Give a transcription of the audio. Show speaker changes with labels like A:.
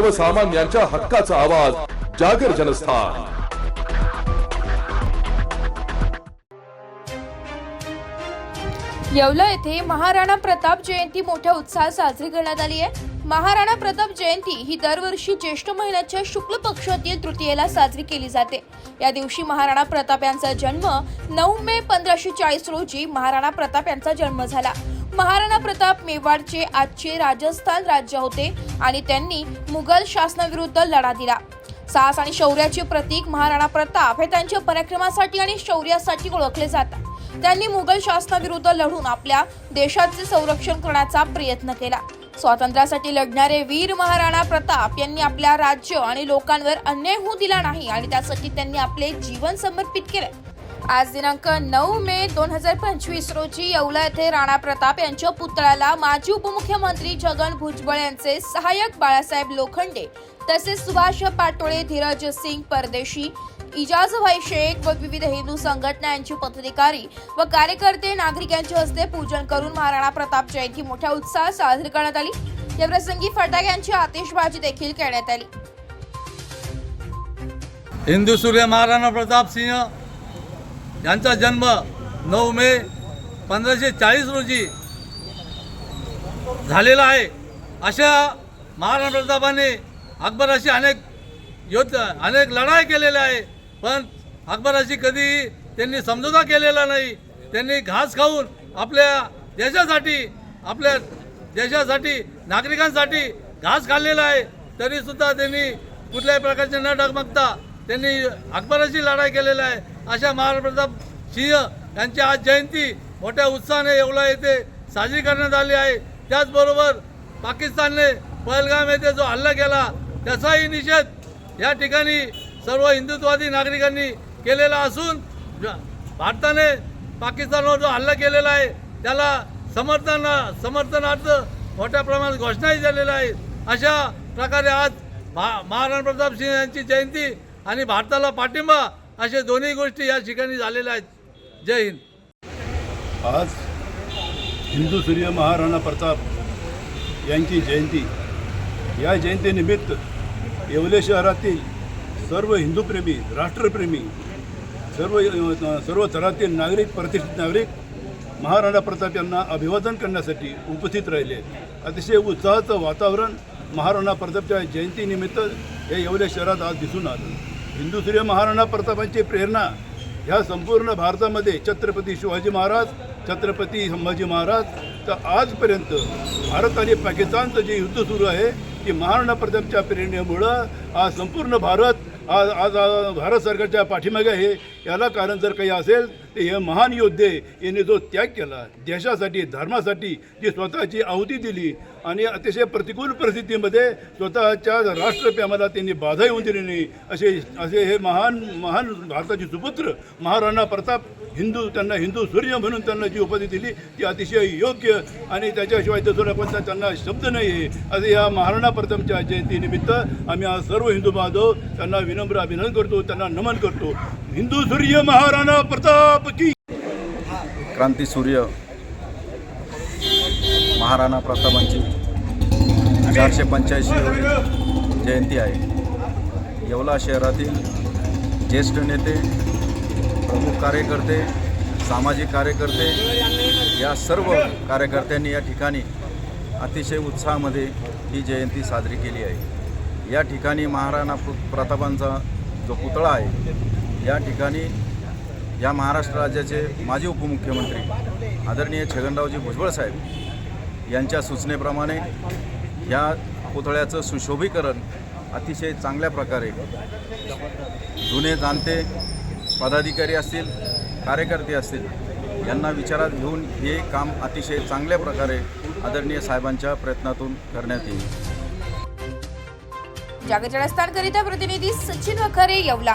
A: सर्वसामान्यांच्या हक्काचा आवाज जागर जनस्थान.
B: येवला येथे महाराणा प्रताप जयंती मोठ्या उत्साहात साजरी करण्यात आली आहे. महाराणा प्रताप जयंती ही दरवर्षी ज्येष्ठ महिन्याच्या शुक्ल पक्षातील तृतीयेला साजरी केली जाते. या दिवशी महाराणा प्रताप यांचा जन्म नऊ मे पंधराशे चाळीस रोजी महाराणा प्रताप यांचा जन्म झाला. महाराणा प्रताप मेवाडचे आजचे राजस्थान राज्य होते आणि त्यांनी मुघल शासनाविरुद्ध लढा दिला. साहस आणि शौर्याचे प्रतीक महाराणा प्रताप हे त्यांच्या पराक्रमासाठी आणि शौर्यासाठी ओळखले जातात. त्यांनी मुघल शासनाविरुद्ध लढून आपल्या देशाचे संरक्षण करण्याचा प्रयत्न केला. स्वातंत्र्यासाठी लढणारे वीर महाराणा प्रताप यांनी आपल्या राज्य आणि लोकांवर अन्याय होऊ दिला नाही आणि त्यासाठी त्यांनी आपले जीवन समर्पित केले. आज दिनांक नऊ मे दोन हजार पंचवीस रोजी येवला येथे राणा प्रताप यांच्या पुतळ्याला माजी उपमुख्यमंत्री छगन भुजबळ यांचे सहाय्यक बाळासाहेब लोखंडे तसेच सुभाष पाटोळे धीरज सिंग परदेशी इजाजभाई शेख व विविध हिंदू संघटना यांचे पदाधिकारी व कार्यकर्ते नागरिक यांच्या हस्ते पूजन करून महाराणा प्रताप जयंती मोठ्या उत्साहात साजरी करण्यात आली. या प्रसंगी फटाक्यांची आतिषबाजी देखील करण्यात आली.
C: हिंदू सूर्य महाराणा प्रताप सिंह यांचा जन्म नऊ मे पंधराशे चाळीस रोजी झालेला आहे. अशा महाराणा प्रतापाने अकबराशी अनेक युद्ध अनेक लढाई केलेल्या आहे. पण अकबराशी कधी त्यांनी समजोता केलेला नाही. त्यांनी घास खाऊन आपल्या देशासाठी आपल्या देशासाठी नागरिकांसाठी घास खाल्लेला आहे. तरीसुद्धा त्यांनी कुठल्याही प्रकारचे न डगमगता त्यांनी अकबराशी लढाई केलेला आहे. अशा महाराणा प्रताप सिंह यांची आज जयंती मोठ्या उत्साहाने येवला येथे साजरी करण्यात आली आहे. त्याचबरोबर पाकिस्तानने पहलगाम येथे जो हल्ला केला त्याचाही निषेध या ठिकाणी सर्व हिंदुत्ववादी नागरिकांनी केलेला असून ज- भारताने पाकिस्तानवर जो हल्ला केलेला आहे त्याला समर्थन समर्थनार्थ मोठ्या प्रमाणात घोषणाही झालेल्या आहेत. अशा प्रकारे आज महा महाराणा प्रताप सिंह यांची जयंती आणि भारताला पाठिंबा अशा दोन्ही गोष्टी या ठिकाणी झालेल्या आहेत. जय हिंद.
D: आज हिंदू सूर्य महाराणा प्रताप यांची जयंती. या जयंतीनिमित्त येवले शहरातील सर्व हिंदूप्रेमी राष्ट्रप्रेमी सर्व सर्व थरातील नागरिक प्रतिष्ठित नागरिक महाराणा प्रताप यांना अभिवादन करण्यासाठी उपस्थित राहिले. अतिशय उत्साहाचं वातावरण महाराणा प्रतापच्या जयंतीनिमित्त या येवले शहरात आज दिसून आलं. हिंदू सूर्य महाराणा प्रतापांची प्रेरणा ह्या संपूर्ण भारतामध्ये छत्रपती शिवाजी महाराज छत्रपती संभाजी महाराज तर आजपर्यंत भारत आणि पाकिस्तानचं जे युद्ध सुरू आहे की महाराणा प्रतापच्या प्रेरणेमुळं आज संपूर्ण भारत आज आज भारत सरकारच्या पाठीमागे आहे. याला कारण जर काही असेल हे महान योद्धे यांनी जो त्याग केला देशासाठी धर्मासाठी जी स्वतःची आहुती दिली आणि अतिशय प्रतिकूल परिस्थितीमध्ये स्वतःच्या राष्ट्रप्रेमाला त्यांनी बाधा येऊन दिली नाही. असे असे हे महान महान भारताचे सुपुत्र महाराणा प्रताप हिंदू त्यांना हिंदू सूर्य म्हणून त्यांना जी उपाधी दिली ती अतिशय योग्य आणि त्याच्याशिवाय दुसरा कोणता त्यांना शब्द नाही आहे. असे या महाराणा प्रतापच्या जयंतीनिमित्त आम्ही आज सर्व हिंदू बांधव त्यांना विनम्र अभिनंदन करतो त्यांना नमन करतो. हिंदू सूर्य महाराणा प्रताप की
E: क्रांती सूर्य महाराणा प्रतापांची चारशे पंच्याऐंशी जयंती आहे. येवला शहरातील ज्येष्ठ नेते प्रमुख कार्यकर्ते सामाजिक कार्यकर्ते या सर्व कार्यकर्त्यांनी या ठिकाणी अतिशय उत्साहामध्ये ही जयंती साजरी केली आहे. या ठिकाणी महाराणा प्रतापांचा जो पुतळा आहे या ठिकाणी या महाराष्ट्र राज्याचे माजी उपमुख्यमंत्री आदरणीय छगनरावजी भुजबळ साहेब यांच्या सूचनेप्रमाणे या पुतळ्याचं सुशोभीकरण अतिशय चांगल्या प्रकारे जुने जाणते पदाधिकारी असतील कार्यकर्ते असतील यांना विचारात घेऊन हे काम अतिशय चांगल्या प्रकारे आदरणीय साहेबांच्या प्रयत्नातून करण्यात येईल.
B: जागतिक प्रतिनिधी सचिन वखरे येवला.